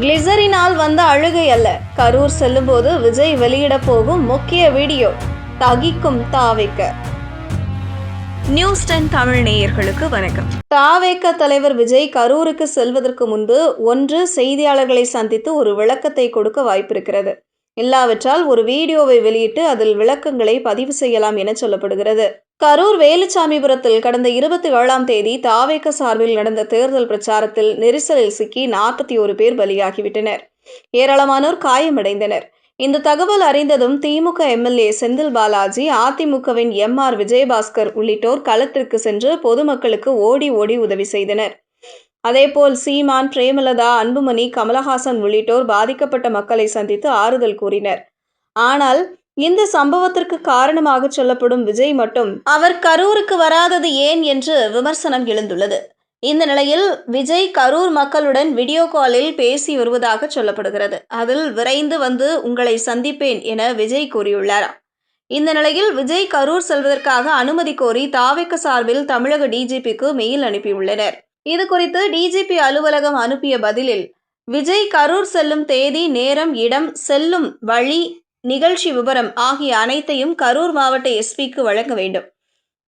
கிளிசரினால் வந்த அழுகை அல்ல. கரூர் செல்லும்போது விஜய் வெளியிட போகும் முக்கிய வீடியோ தகிக்கும் தாவைக்க. நியூஸ் டென் தமிழ் நேயர்களுக்கு வணக்கம். தாவேக்க தலைவர் விஜய் கரூருக்கு செல்வதற்கு முன்பு ஒன்று செய்தியாளர்களை சந்தித்து ஒரு விளக்கத்தை கொடுக்க வாய்ப்பிருக்கிறது. இல்லாவிட்டால் ஒரு வீடியோவை வெளியிட்டு அதில் விளக்கங்களை பதிவு செய்யலாம் என சொல்லப்படுகிறது. கரூர் வேலுச்சாமிபுரத்தில் கடந்த இருபத்தி ஏழாம் தேதி தாவேக்க சார்பில் நடந்த தேர்தல் பிரச்சாரத்தில் நெரிசலில் சிக்கி நாற்பத்தி ஒரு பேர் பலியாகிவிட்டனர். ஏராளமானோர் காயமடைந்தனர். இந்த தகவல் அறிந்ததும் திமுக எம்எல்ஏ செந்தில் பாலாஜி அதிமுகவின் எம் ஆர் விஜயபாஸ்கர் உள்ளிட்டோர் களத்திற்கு சென்று பொதுமக்களுக்கு ஓடி ஓடி உதவி செய்தனர். அதேபோல் சீமான் பிரேமலதா அன்புமணி கமலஹாசன் உள்ளிட்டோர் பாதிக்கப்பட்ட மக்களை சந்தித்து ஆறுதல் கூறினர். ஆனால் இந்த சம்பவத்திற்கு காரணமாக சொல்லப்படும் விஜய் மட்டும் அவர் கரூருக்கு வராதது ஏன் என்று விமர்சனம் எழுந்துள்ளது. இந்த நிலையில் விஜய் கரூர் மக்களுடன் வீடியோ காலில் பேசி வருவதாக சொல்லப்படுகிறது. அதில் விரைந்து வந்து உங்களை சந்திப்பேன் என விஜய் கூறியுள்ளார். இந்த நிலையில் விஜய் கரூர் செல்வதற்காக அனுமதி கோரி தாவேக்க சார்பில் தமிழக டிஜிபிக்கு மெயில் அனுப்பியுள்ளனர். இது குறித்து டிஜிபி அலுவலகம் அனுப்பிய பதிலில் விஜய் கரூர் செல்லும் தேதி நேரம் இடம் செல்லும் வழி நிகழ்ச்சி விவரம் ஆகிய அனைத்தையும் கரூர் மாவட்ட எஸ்பிக்கு வழங்க வேண்டும்.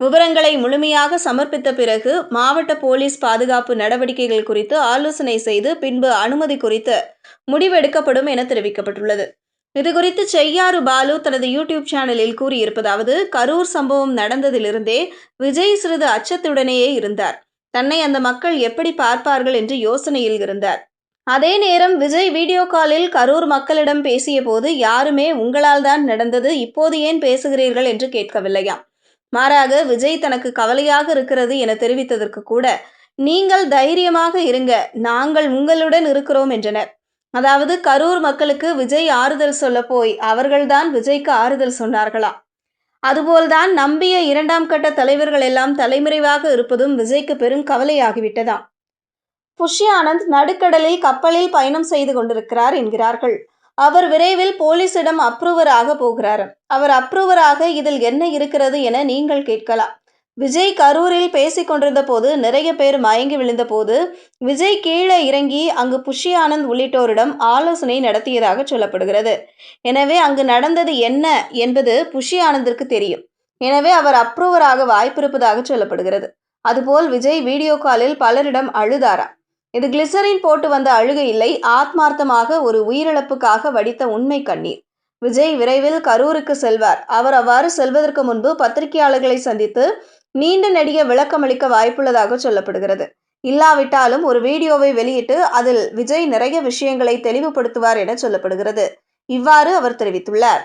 விவரங்களை முழுமையாக சமர்ப்பித்த பிறகு மாவட்ட போலீஸ் பாதுகாப்பு நடவடிக்கைகள் குறித்து ஆலோசனை செய்து பின்பு அனுமதி குறித்து முடிவெடுக்கப்படும் என தெரிவிக்கப்பட்டுள்ளது. இதுகுறித்து செய்யாறு பாலு தனது யூடியூப் சேனலில் கூறியிருப்பதாவது கரூர் சம்பவம் நடந்ததிலிருந்தே விஜய் சிறிது அச்சத்துடனேயே இருந்தார். தன்னை அந்த மக்கள் எப்படி பார்ப்பார்கள் என்று யோசனையில் இருந்தார். அதே நேரம் விஜய் வீடியோ காலில் கரூர் மக்களிடம் பேசிய போது யாருமே உங்களால் தான் நடந்தது இப்போது ஏன் பேசுகிறீர்கள்? என்று கேட்கவில்லையாம் மாறாக விஜய் தனக்கு கவலையாக இருக்கிறது என தெரிவித்ததற்கு கூட நீங்கள் தைரியமாக இருங்க நாங்கள் உங்களுடன் இருக்கிறோம் என்றனர். அதாவது கரூர் மக்களுக்கு விஜய் ஆறுதல் சொல்ல போய் அவர்கள்தான் விஜய்க்கு ஆறுதல் சொன்னார்களாம் அதுபோல்தான் நம்பிய இரண்டாம் கட்ட தலைவர்கள் எல்லாம் தலைமறைவாக இருப்பதும் விஜய்க்கு பெரும் கவலையாகிவிட்டதாம் புஷி ஆனந்த் நடுக்கடலில் கப்பலில் பயணம் செய்து கொண்டிருக்கிறார் என்கிறார்கள். அவர் விரைவில் போலீசிடம் அப்ரூவராக போகிறார். அவர் அப்ரூவராக இதில் என்ன இருக்கிறது என நீங்கள் கேட்கலாம். விஜய் கரூரில் பேசிக் கொண்டிருந்த போது நிறைய பேர் மயங்கி விழுந்த போது விஜய் கீழே இறங்கி அங்கு புஷி ஆனந்த் உள்ளிட்டோரிடம் ஆலோசனை நடத்தியதாக சொல்லப்படுகிறது. எனவே அங்கு நடந்தது என்ன என்பது புஷி ஆனந்திற்கு தெரியும். எனவே அவர் அப்ரூவராக வாய்ப்பிருப்பதாக சொல்லப்படுகிறது. அதுபோல் விஜய் வீடியோ காலில் பலரிடம் அழுதாராம். இது கிளிசரின் போட்டு வந்த அழுகை இல்லை. ஆத்மார்த்தமாக ஒரு உயிரிழப்புக்காக வடித்த உண்மை கண்ணீர். விஜய் விரைவில் கரூருக்கு செல்வார். அவர் அவ்வாறு செல்வதற்கு முன்பு பத்திரிகையாளர்களை சந்தித்து நீண்ட நெடிய விளக்கமளிக்க வாய்ப்புள்ளதாக சொல்லப்படுகிறது. இல்லாவிட்டாலும் ஒரு வீடியோவை வெளியிட்டு அதில் விஜய் நிறைய விஷயங்களை தெளிவுபடுத்துவார் என சொல்லப்படுகிறது. இவ்வாறு அவர் தெரிவித்துள்ளார்.